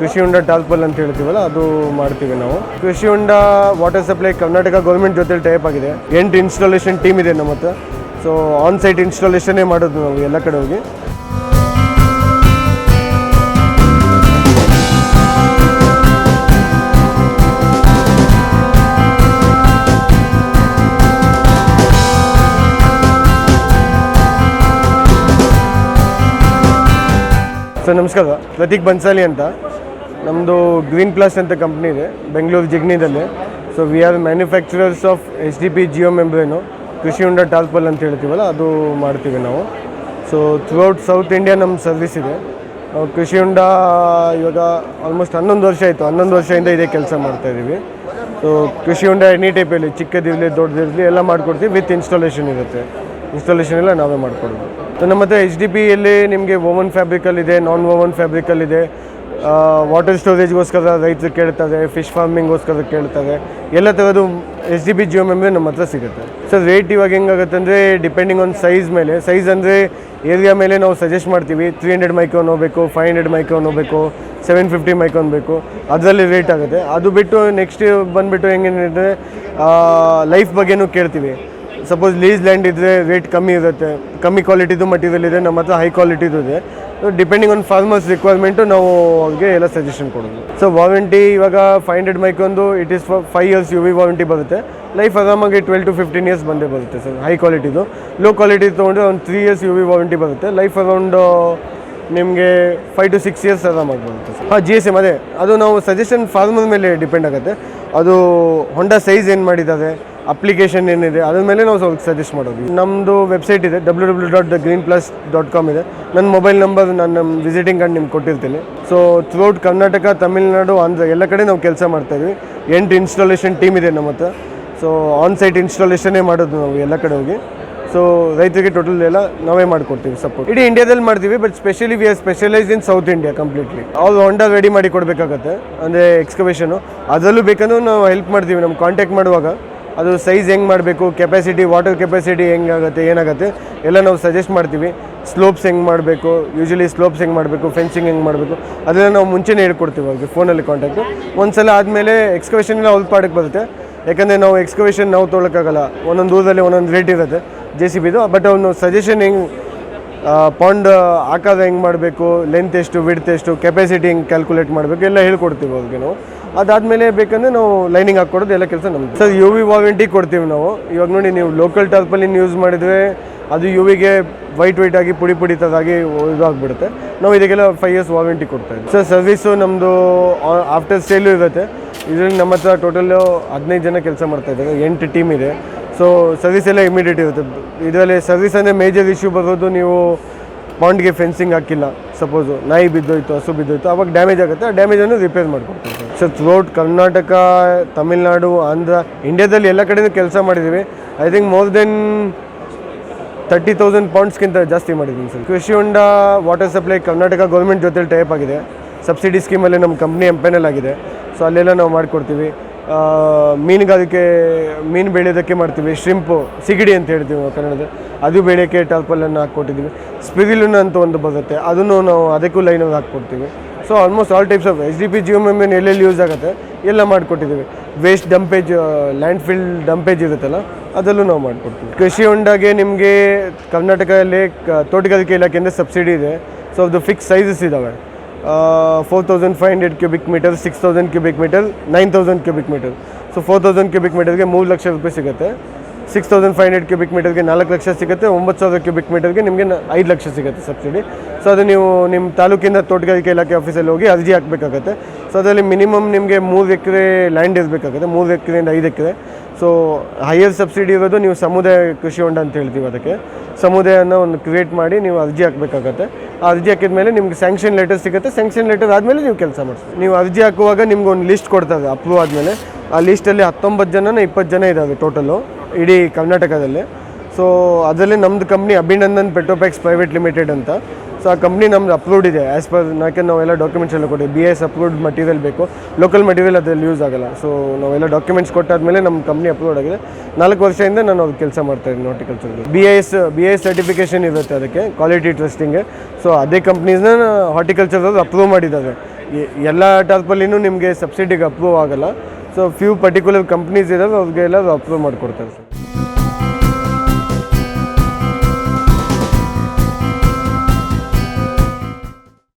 ಕೃಷಿ ಹೊಂಡ ಟಾಲ್ಪಲ್ ಅಂತ ಹೇಳ್ತೀವಲ್ಲ, ಅದು ಮಾಡ್ತೀವಿ ನಾವು. ಕೃಷಿ ಹೊಂಡ ವಾಟರ್ ಸಪ್ಲೈ ಕರ್ನಾಟಕ ಗೌರ್ಮೆಂಟ್ ಜೊತೆ ಟೈಪ್ ಆಗಿದೆ. ಎಂಟು ಇನ್ಸ್ಟಾಲೇಷನ್ ಟೀಮ್ ಇದೆ ನಮ್ಮ ಹತ್ರ. ಸೊ ಆನ್ ಸೈಟ್ ಇನ್ಸ್ಟಾಲೇಷನ್ನೇ ಮಾಡೋದು ನಾವು ಎಲ್ಲ ಕಡೆ ಹೋಗಿ. ಸರ್ ನಮಸ್ಕಾರ. ಪ್ರತೀಕ್ ಬನ್ಸಾಲಿ ಅಂತ. ನಮ್ಮದು ಗ್ರೀನ್ ಪ್ಲಸ್ ಅಂತ ಕಂಪ್ನಿ ಇದೆ Bengaluru ಜಿಗ್ನಿದಲ್ಲಿ so we are manufacturers of H D P geo membrane ಕೃಷಿ ಉಂಡ ಟಾಲ್ಪಲ್ ಅಂತ ಹೇಳ್ತೀವಲ್ಲ, ಅದು ಮಾಡ್ತೀವಿ ನಾವು. ಸೊ ಥ್ರೂಔಟ್ ಸೌತ್ ಇಂಡಿಯಾ ನಮ್ಮ ಸರ್ವಿಸ್ ಇದೆ. ಕೃಷಿ ಉಂಡ ಇವಾಗ ಆಲ್ಮೋಸ್ಟ್ ಹನ್ನೊಂದು ವರ್ಷ ಆಯಿತು, ಹನ್ನೊಂದು ವರ್ಷದಿಂದ ಇದೇ ಕೆಲಸ ಮಾಡ್ತಾಯಿದ್ದೀವಿ ಸೊ ಕೃಷಿ ಉಂಡ ಎನಿ ಟೈಪಲ್ಲಿ ಚಿಕ್ಕದಿರಲಿ ದೊಡ್ಡದಿರಲಿ ಎಲ್ಲ ಮಾಡಿಕೊಡ್ತೀವಿ ವಿತ್ ಇನ್ಸ್ಟಾಲೇಷನ್ ಇರುತ್ತೆ. ಇನ್ಸ್ಟಾಲೇಷನ್ ಎಲ್ಲ ನಾವೇ ಮಾಡಿಕೊಡೋದು. ಸೊ ನಮ್ಮ ಹತ್ರ ಎಚ್ ಡಿ ಪಿಯಲ್ಲಿ ನಿಮಗೆ ಓವನ್ ಫ್ಯಾಬ್ರಿಕಲ್ಲಿದೆ ನಾನ್ ಓವನ್ ಫ್ಯಾಬ್ರಿಕಲ್ಲಿದೆ ವಾಟರ್ ಸ್ಟೋರೇಜ್ಗೋಸ್ಕರ ರೈತರು ಕೇಳ್ತಾರೆ ಫಿಶ್ ಫಾರ್ಮಿಂಗ್ಗೋಸ್ಕರ ಕೇಳ್ತಾರೆ. ಎಲ್ಲ ಥರದ್ದು S D B geo member ನಮ್ಮ ಹತ್ರ ಸಿಗುತ್ತೆ. ಸೊ ರೇಟ್ ಇವಾಗ ಹೆಂಗಾಗುತ್ತೆ ಅಂದರೆ ಡಿಪೆಂಡಿಂಗ್ ಆನ್ ಸೈಜ್ ಮೇಲೆ ಸೈಜ್ ಅಂದರೆ ಏರಿಯಾ ಮೇಲೆ ನಾವು ಸಜೆಸ್ಟ್ ಮಾಡ್ತೀವಿ ತ್ರೀ ಹಂಡ್ರೆಡ್ ಮೈಕ್ರೋನ್ ಹೋಗಬೇಕು ಫೈವ್ ಹಂಡ್ರೆಡ್ ಮೈಕ್ರೋನ್ ಹೋಗಬೇಕು ಸೆವೆನ್ ಫಿಫ್ಟಿ ಮೈಕ್ರೋನ್ ಬೇಕು, ಅದರಲ್ಲಿ ರೇಟ್ ಆಗುತ್ತೆ. ಅದು ಬಿಟ್ಟು ನೆಕ್ಸ್ಟ್ ಬಂದುಬಿಟ್ಟು ಹೆಂಗೇನಿದೆ ಲೈಫ್ ಬಗ್ಗೆನೂ ಕೇಳ್ತೀವಿ. ಸಪೋಸ್ ಲೀಸ್ ಲ್ಯಾಂಡ್ ಇದ್ದರೆ ರೇಟ್ ಕಮ್ಮಿ ಇರುತ್ತೆ, ಕಮ್ಮಿ ಕ್ವಾಲಿಟಿದು ಮಟೀರಿಯಲ್ ಇದೆ ನಮ್ಮ ಹತ್ರ ಹೈ ಕ್ವಾಲಿಟಿದು ಇದೆ. ಡಿಪೆಂಡಿಂಗ್ ಆನ್ ಫಾರ್ಮರ್ಸ್ ರಿಕ್ವೈರ್ಮೆಂಟು ನಾವು ಅವ್ರಿಗೆ ಎಲ್ಲ ಸಜೆಷನ್ ಕೊಡೋದು. ಸೊ ವಾರಂಟಿ ಇವಾಗ five hundred ಮೈಕೊಂದು it is for five years UV V warranty ಬರುತ್ತೆ. ಲೈಫ್ ಆರಾಮಾಗಿ ಟ್ವೆಲ್ ಟು ಫಿಫ್ಟೀನ್ ಇಯರ್ಸ್ ಬಂದೇ ಬರುತ್ತೆ ಸರ್ ಹೈ ಕ್ವಾಲಿಟಿದು ಲೋ ಕ್ವಾಲಿಟಿ ತೊಗೊಂಡ್ರೆ ಒಂದು three years you V warranty ಬರುತ್ತೆ. ಲೈಫ್ ಅರೌಂಡ್ ನಿಮಗೆ ಫೈವ್ ಟು ಸಿಕ್ಸ್ ಇಯರ್ಸ್ ಆರಾಮಾಗಿ ಬರುತ್ತೆ ಸರ್ ಹಾಂ ಜಿ ಎಸ್ ಎಂ ಅದೇ. ಅದು ನಾವು ಸಜೆಷನ್ ಫಾರ್ಮರ್ ಮೇಲೆ ಡಿಪೆಂಡ್ ಆಗುತ್ತೆ. ಅದು ಹೊಂಡ ಸೈಜ್ ಏನು ಮಾಡಿದ್ದಾರೆ? ಅಪ್ಲಿಕೇಶನ್ ಏನಿದೆ, ಅದ್ರ ಮೇಲೆ ನಾವು ಸ್ವಲ್ಪ ಸಜೆಸ್ಟ್ ಮಾಡೋದು. ನಮ್ಮದು ವೆಬ್ಸೈಟ್ ಇದೆ W W dot the green plus dot com ಇದೆ. ನನ್ನ ಮೊಬೈಲ್ ನಂಬರ್ ನಾನು ನಮ್ಮ ವಿಸಿಟಿಂಗ್ ಕಾರ್ಡ್ ನಿಮ್ಗೆ ಕೊಟ್ಟಿರ್ತೀನಿ. ಸೊ ಥ್ರೂಔಟ್ ಕರ್ನಾಟಕ ತಮಿಳ್ನಾಡು ಆಂಧ್ರ ಎಲ್ಲ ಕಡೆ ನಾವು ಕೆಲಸ ಮಾಡ್ತಾಯಿದ್ವಿ ಎಂಟು ಇನ್ಸ್ಟಾಲೇಷನ್ ಟೀಮ್ ಇದೆ ನಮ್ಮ ಹತ್ರ. ಸೊ ಆನ್ ಸೈಟ್ ಇನ್ಸ್ಟಾಲೇಷನ್ನೇ ಮಾಡೋದು ನಾವು ಎಲ್ಲ ಕಡೆ ಹೋಗಿ. ಸೊ ರೈತರಿಗೆ ಟೋಟಲ್ ಎಲ್ಲ ನಾವೇ ಮಾಡಿಕೊಡ್ತೀವಿ ಸಪೋರ್ಟ್ ಇಡೀ ಇಂಡಿಯಾದಲ್ಲಿ ಮಾಡ್ತೀವಿ but specially we are specialise in South India completely ಅವ್ರು ಹೊಂಡ ರೆಡಿ ಮಾಡಿ ಕೊಡಬೇಕಾಗತ್ತೆ, ಅಂದರೆ ಎಕ್ಸ್ಕವೇಷನು ಅದರಲ್ಲೂ ಬೇಕಂದ್ರೂ ನಾವು ಹೆಲ್ಪ್ ಮಾಡ್ತೀವಿ ನಮ್ಮ ಕಾಂಟ್ಯಾಕ್ಟ್ ಮಾಡುವಾಗ. ಅದು ಸೈಜ್ ಹೆಂಗೆ ಮಾಡಬೇಕು ಕೆಪಾಸಿಟಿ ವಾಟರ್ ಕೆಪಾಸಿಟಿ ಹೆಂಗಾಗುತ್ತೆ ಏನಾಗುತ್ತೆ, ಎಲ್ಲ ನಾವು ಸಜೆಸ್ಟ್ ಮಾಡ್ತೀವಿ. ಸ್ಲೋಪ್ಸ್ ಹೆಂಗೆ ಮಾಡಬೇಕು ಯೂಶಲಿ ಸ್ಲೋಪ್ಸ್ ಹೆಂಗೆ ಮಾಡಬೇಕು ಫೆನ್ಸಿಂಗ್ ಹೆಂಗೆ ಮಾಡಬೇಕು, ಅದೆಲ್ಲ ನಾವು ಮುಂಚೆನೇ ಹೇಳ್ಕೊಡ್ತೀವಿ ಅವ್ರಿಗೆ ಫೋನಲ್ಲಿ ಕಾಂಟ್ಯಾಕ್ಟು ಒಂದು ಸಲ ಆದಮೇಲೆ ಎಕ್ಸ್ಕವೇಷನ್ ಅವ್ರ ಪಾಡಕ್ಕೆ ಬರುತ್ತೆ. ಯಾಕಂದರೆ ನಾವು ಎಕ್ಸ್ಕವೇಷನ್ ನಾವು ತೊಗೊಳಕ್ಕಾಗಲ್ಲ. ಒಂದೊಂದು ದೂರದಲ್ಲಿ ಒಂದೊಂದು ರೇಟ್ ಇರುತ್ತೆ ಜೆ ಸಿ ಬಿದು ಬಟ್ ಅವನು ಸಜೆಷನ್ ಹೆಂಗೆ ಪಾಂಡ್ ಆಕಾರ ಹೆಂಗೆ ಮಾಡಬೇಕು ಲೆಂತ್ ಎಷ್ಟು ವಿಡ್ತ್ ಎಷ್ಟು ಕೆಪಾಸಿಟಿ ಹೆಂಗೆ ಕ್ಯಾಲ್ಕುಲೇಟ್ ಮಾಡಬೇಕು, ಎಲ್ಲ ಹೇಳ್ಕೊಡ್ತೀವಿ ಅವ್ರಿಗೆ ನಾವು. ಅದಾದಮೇಲೆ ಬೇಕಂದರೆ ನಾವು ಲೈನಿಂಗ್ ಹಾಕ್ಕೊಡೋದು ಎಲ್ಲ ಕೆಲಸ ನಮ್ದು. ಸರ್ ಯು ವಿ ವಾರಂಟಿ ಕೊಡ್ತೀವಿ ನಾವು. ಇವಾಗ ನೋಡಿ ನೀವು ಲೋಕಲ್ ಟರ್ಪಲ್ಲಿ ಯೂಸ್ ಮಾಡಿದರೆ ಅದು ಯು ವಿಗೆ ವೈಟ್ ವೈಟ್ ಆಗಿ ಪುಡಿ ಪುಡಿತದಾಗಿ ಇದಾಗ್ಬಿಡುತ್ತೆ. ನಾವು ಇದಕ್ಕೆಲ್ಲ ಫೈವ್ ಇಯರ್ಸ್ ವಾರಂಟಿ ಕೊಡ್ತಾ ಇದ್ದೀವಿ ಸರ್ ಸರ್ವಿಸು ನಮ್ಮದು ಆಫ್ಟರ್ ಸೇಲು ಇರುತ್ತೆ. ಇದರಲ್ಲಿ ನಮ್ಮ ಹತ್ರ ಟೋಟಲ್ಲು ಹದಿನೈದು ಜನ ಕೆಲಸ ಮಾಡ್ತಾ ಇದ್ದಾರೆ. ಎಂಟು ಟೀಮ್ ಇದೆ. ಸೊ ಸರ್ವಿಸ್ ಎಲ್ಲ ಇಮಿಡಿಯೇಟ್ ಇರುತ್ತೆ. ಇದರಲ್ಲಿ ಸರ್ವಿಸ್ ಅಂದರೆ ಮೇಜರ್ ಇಶ್ಯೂ ಬರೋದು ನೀವು ಪಾಂಡ್ಗೆ ಫೆನ್ಸಿಂಗ್ ಹಾಕಿಲ್ಲ. ಸಪೋಸು ನಾಯಿ ಬಿದ್ದೋಯ್ತು, ಹಸು ಬಿದ್ದೋಯ್ತು, ಅವಾಗ ಡ್ಯಾಮೇಜ್ ಆಗುತ್ತೆ. ಆ ಡ್ಯಾಮೇಜನ್ನು ರಿಪೇರ್ ಮಾಡ್ಕೊಡ್ತೀವಿ. ಸರ್ ಥ್ರೂಔಟ್ ಕರ್ನಾಟಕ ತಮಿಳ್ನಾಡು ಆಂಧ್ರ ಇಂಡಿಯಾದಲ್ಲಿ ಎಲ್ಲ ಕಡೆಯೂ ಕೆಲಸ ಮಾಡಿದ್ದೀವಿ. I think more than thirty thousand ಪೌಂಡ್ಸ್ಗಿಂತ ಜಾಸ್ತಿ ಮಾಡಿದ್ದೀನಿ ಸರ್. ಕೃಷಿ ಹೊಂಡ ವಾಟರ್ ಸಪ್ಲೈ ಕರ್ನಾಟಕ ಗೌರ್ಮೆಂಟ್ ಜೊತೆಲಿ ಟೈಪ್ ಆಗಿದೆ. ಸಬ್ಸಿಡಿ ಸ್ಕೀಮಲ್ಲಿ ನಮ್ಮ ಕಂಪ್ನಿ ಎಂಪೆನಲ್ ಆಗಿದೆ. ಸೊ ಅಲ್ಲೆಲ್ಲ ನಾವು ಮಾಡಿಕೊಡ್ತೀವಿ. ಮೀನುಗಾರಿಕೆ, ಮೀನು ಬೆಳೆಯೋದಕ್ಕೆ ಮಾಡ್ತೀವಿ. ಶ್ರಿಂಪು ಸಿಗಡಿ ಅಂತ ಹೇಳ್ತೀವಿ ನಾವು ಕನ್ನಡದಲ್ಲಿ. ಅದು ಬೆಳೆಯೋಕ್ಕೆ ಟಾರ್ಪಲನ್ನು ಹಾಕ್ಕೊಟ್ಟಿದ್ದೀವಿ. ಸ್ಪಿರಿಲುನ್ ಅಂತ ಒಂದು ಬರುತ್ತೆ. ಅದನ್ನು ನಾವು ಅದಕ್ಕೂ ಲೈನಲ್ಲಿ ಹಾಕ್ಕೊಡ್ತೀವಿ. So almost all types of H D P geo membrane ಎಲ್ಲೆಲ್ಲಿ ಯೂಸ್ ಆಗುತ್ತೆ, ಎಲ್ಲ ಮಾಡಿಕೊಟ್ಟಿದ್ದೀವಿ. Waste dumpage landfill dumpage ಇರುತ್ತಲ್ಲ ಅದರಲ್ಲೂ ನಾವು ಮಾಡಿಕೊಡ್ತೀವಿ. ಕೃಷಿ ಹೊಂಡಾಗೆ ನಿಮಗೆ ಕರ್ನಾಟಕದಲ್ಲಿ ತೋಟಗಾರಿಕೆ ಇಲಾಖೆಯಿಂದ ಸಬ್ಸಿಡಿ ಇದೆ. ಸೊ ಅದು ಫಿಕ್ಸ್ ಸೈಜಸ್ ಇದ್ದಾವೆ four thousand five hundred cubic metre six thousand cubic metre nine thousand cubic metre so four thousand cubic ಮೀಟರ್ಗೆ ಮೂರು ಲಕ್ಷ ರೂಪಾಯಿ ಸಿಗುತ್ತೆ. Six thousand five hundred cubic ಮೀಟರ್ಗೆ ನಾಲ್ಕು ಲಕ್ಷ ಸಿಗುತ್ತೆ. ಒಂಬತ್ತು ಸಾವಿರ ಕ್ಯೂಬಿಕ್ ಮೀಟರ್ಗೆ ನಿಮಗೆ ಐದು ಲಕ್ಷ ಸಿಗುತ್ತೆ ಸಬ್ಸಿಡಿ. ಸೊ ಅದು ನೀವು ನಿಮ್ಮ ತಾಲೂಕಿಂದ ತೋಟಗಾರಿಕೆ ಇಲಾಖೆ ಆಫೀಸಲ್ಲಿ ಹೋಗಿ ಅರ್ಜಿ ಹಾಕಬೇಕಾಗತ್ತೆ. ಸೊ ಅದರಲ್ಲಿ ಮಿನಿಮಮ್ ನಿಮಗೆ ಮೂರು ಎಕರೆ ಲ್ಯಾಂಡ್ ಇರಬೇಕಾಗುತ್ತೆ. ಮೂರು ಎಕರೆಯಿಂದ ಐದು ಎಕರೆ. ಸೊ ಹೈಯರ್ ಸಬ್ಸಿಡಿ ಇರೋದು ನೀವು ಸಮುದಾಯ ಕೃಷಿ ಹೊಂಡ ಅಂತ ಹೇಳ್ತೀವಿ ಅದಕ್ಕೆ. ಸಮುದಾಯನ ಒಂದು ಕ್ರಿಯೇಟ್ ಮಾಡಿ ನೀವು ಅರ್ಜಿ ಹಾಕಬೇಕಾಗತ್ತೆ. ಅರ್ಜಿ ಹಾಕಿದ ಮೇಲೆ ನಿಮ್ಗೆ ಸ್ಯಾಂಕ್ಷನ್ ಲೆಟರ್ ಸಿಗುತ್ತೆ. ಸ್ಯಾಂಕ್ಷನ್ ಲೆಟರ್ ಆದಮೇಲೆ ನೀವು ಕೆಲಸ ಮಾಡಿಸ್ತೀವಿ ನೀವು ಅರ್ಜಿ ಹಾಕುವಾಗ ನಿಮ್ಗೆ ಒಂದು ಲಿಸ್ಟ್ ಕೊಡ್ತಾರೆ ಅಪ್ರೂವ್ ಆದಮೇಲೆ. ಆ ಲಿಸ್ಟಲ್ಲಿ ಹತ್ತೊಂಬತ್ತು ಜನನ ಇಪ್ಪತ್ತು ಜನ ಇದ್ದಾವೆ ಟೋಟಲು ಇಡೀ ಕರ್ನಾಟಕದಲ್ಲಿ. ಸೊ ಅದರಲ್ಲಿ ನಮ್ಮದು company Abhinandan Petropacks private limited ಅಂತ. ಸೊ ಆ ಕಂಪ್ನಿ ನಮ್ದು ಅಪ್ರೂವ್ಡ್ ಇದೆ. ಆ್ಯಸ್ ಪರ್ ಯಾಕೆ ನಾವೆಲ್ಲ ಡಾಕ್ಯುಮೆಂಟ್ಸ್ ಎಲ್ಲ ಕೊಟ್ಟಿವಿ ಬಿ ಎಸ್ ಅಪ್ರೂವ್ಡ್ ಮಟೀರಿಯಲ್ ಬೇಕು. ಲೋಕಲ್ ಮಟೀರಿಯಲ್ ಅದರಲ್ಲಿ ಯೂಸ್ ಆಗಲ್ಲ. ಸೊ ನಾವೆಲ್ಲ ಡಾಕ್ಯುಮೆಂಟ್ಸ್ ಕೊಟ್ಟಾದ್ಮೇಲೆ ನಮ್ಮ ಕಂಪ್ನಿ ಅಪ್ರೂವ್ಡ್ ಆಗಿದೆ. ನಾಲ್ಕು ವರ್ಷದಿಂದ ನಾನು ಅವ್ರು ಕೆಲಸ ಮಾಡ್ತಾ ಇದ್ದೀನಿ ನಾಟಿಕಲ್ಚರ್ಗೆ B S B S certification ಇರುತ್ತೆ ಅದಕ್ಕೆ ಕ್ವಾಲಿಟಿ ಟ್ರಸ್ಟಿಂಗ್ ಸೊ ಅದೇ ಕಂಪ್ನೀಸ್ನ ಹಾರ್ಟಿಕಲ್ಚರ್ ಅಪ್ರೂವ್ ಮಾಡಿದ್ದಾರೆ. ಎಲ್ಲ ಟಾರ್ಪಲ್ಲಿನೂ ನಿಮಗೆ ಸಬ್ಸಿಡಿಗೆ ಅಪ್ರೂವ್ ಆಗಲ್ಲ. ಸೊ ಫ್ಯೂ ಪರ್ಟಿಕ್ಯುಲರ್ ಕಂಪ್ನೀಸ್ ಇದಾವೆ ಅವ್ರಿಗೆಲ್ಲ ಅಪ್ರೂವ್ ಮಾಡಿಕೊಡ್ತಾರೆ. ಸರ್